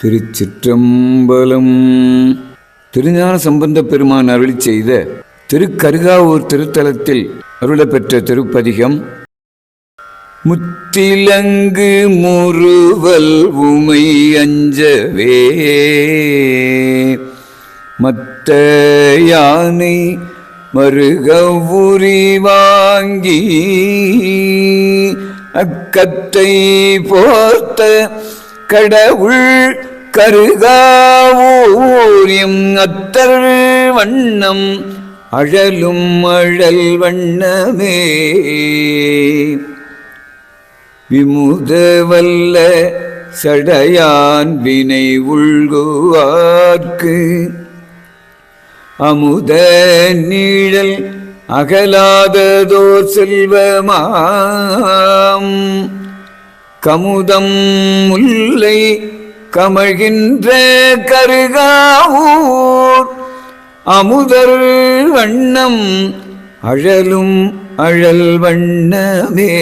திருச்சிற்றம்பலம். திருஞான சம்பந்த பெருமான் அருளி செய்த திருக்கருகாவூர் திருத்தலத்தில் அருளப்பெற்ற திருப்பதிகம் முத்திலங்கு முறுவல் உமை அஞ்சவே மத்த யானை மருகவுரி வாங்கி அக்கத்தை போர்த்த கடவுள் கருகாவூரியம் அத்தர் வண்ணம் அழலும் அழல் வண்ணமே. விமுதவல்ல சடையான் வினை உள்குவார்க்கு. அமுத நீழல் அகலாததோ செல்வமாம். கமுதம் முல்லை கமழ்கின்ற கருகாவூர். அமுதர் வண்ணம் அழலும் அழல் வண்ணமே.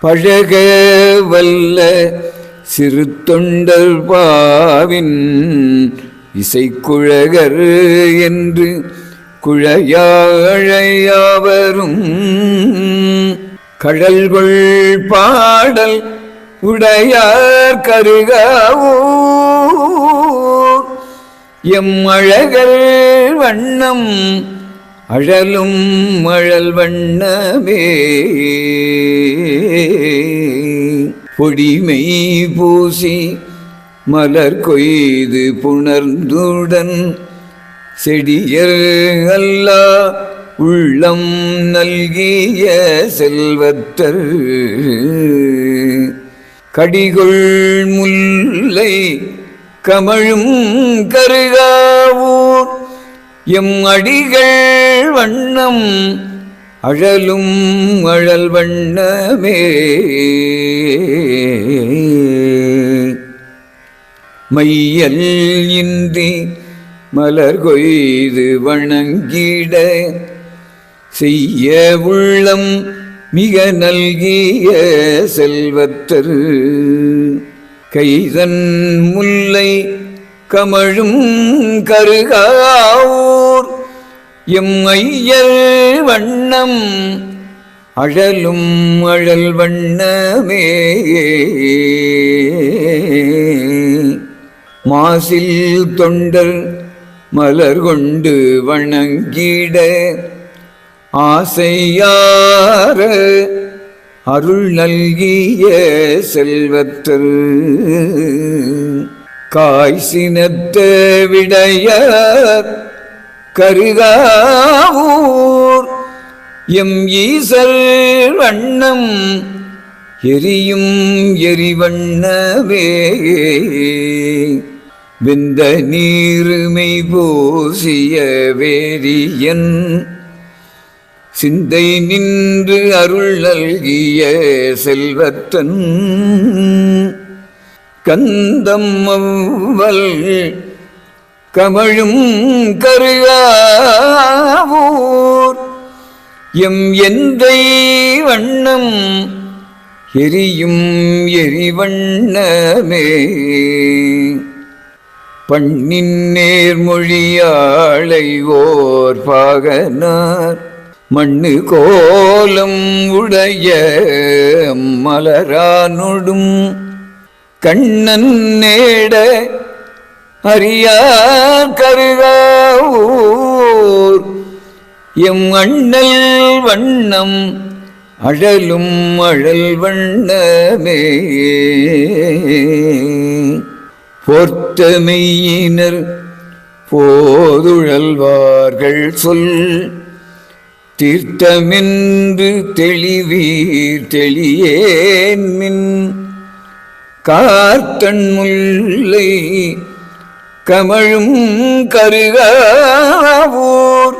பழக வல்ல சிறு தொண்டர் பாவின் இசைக்குழகர் என்று குழையாழையாவரும். கடல்கொள் பாடல் உடையார் கருகாவூர். எம் அழகல் வண்ணம் அழலும் மழல் வண்ணமே. பொடிமை பூசி மலர் கொய்து புணர்ந்துடன் செடியர் அல்லா உள்ளம் நல்கிய செல்வத்தர். கடிகொள் முல்லை கமழும் கருகாவூர். எம் அடிகள் வண்ணம் அழலும் அழல் வண்ணமே. மையல் இன்றி மலர் கொய்து வணங்கிட செய்ய உள்ளம் மிக நல்கிய செல்வத்தர். கைதன் முல்லை கமழும் கருகாவூர். எம் ஐயர் வண்ணம் அழலும் அழல் வண்ணமே. மாசில் தொண்டர் மலர் கொண்டு வணங்கிட ஆசையார அருள் நல்கிய செல்வத்தர். காய் சினத்த விடையார் கருகாவூர். எம் ஈசல் வண்ணம் எரியும் எரிவண்ணவே விந்த நீருமை பூசிய வேரியன் சிந்தை நின்று அருள் நல்கிய செல்வத்தன் கந்தம் அவ்வல் கமழும் கருகாவூர் எம் எந்தை வண்ணம் எரியும் எரிவண்ணமே. பண்ணின் நேர்மொழியாளை ஓர் பாகனார். மண்ணு கோலம் உடைய மலரானொடும் கண்ணன் நேட அறியார் கருகாவூர். எம் அண்ணல் வண்ணம் அழலும் அழல் வண்ணமே. பொர்த்தமெய்யினர் போதுழல்வார்கள் சொல். தீர்த்தமென்று தெளிவீர் தெளியேன்மின் கார்த்தன் முல்லை கமழும் கருகாவூர்.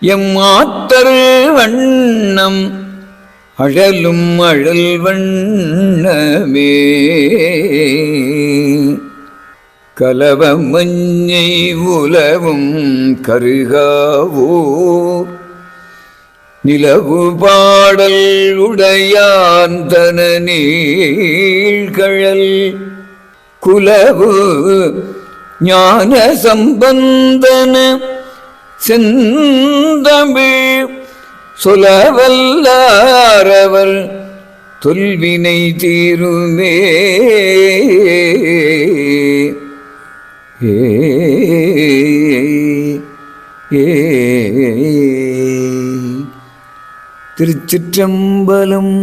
எம் ஆத்தர் வண்ணம் அழலும் அழல் வண்ணமே. கலவ மஞ்சை உலவும் கருகாவோ. நிலவு பாடல் உடையாந்தன நீழ்கழல் குலவு ஞான சம்பந்தன செந்தமிழ் சொலவல்லாரவர் தொல்வினை தீருமே. ஏ திருச்சிற்றம்பலம்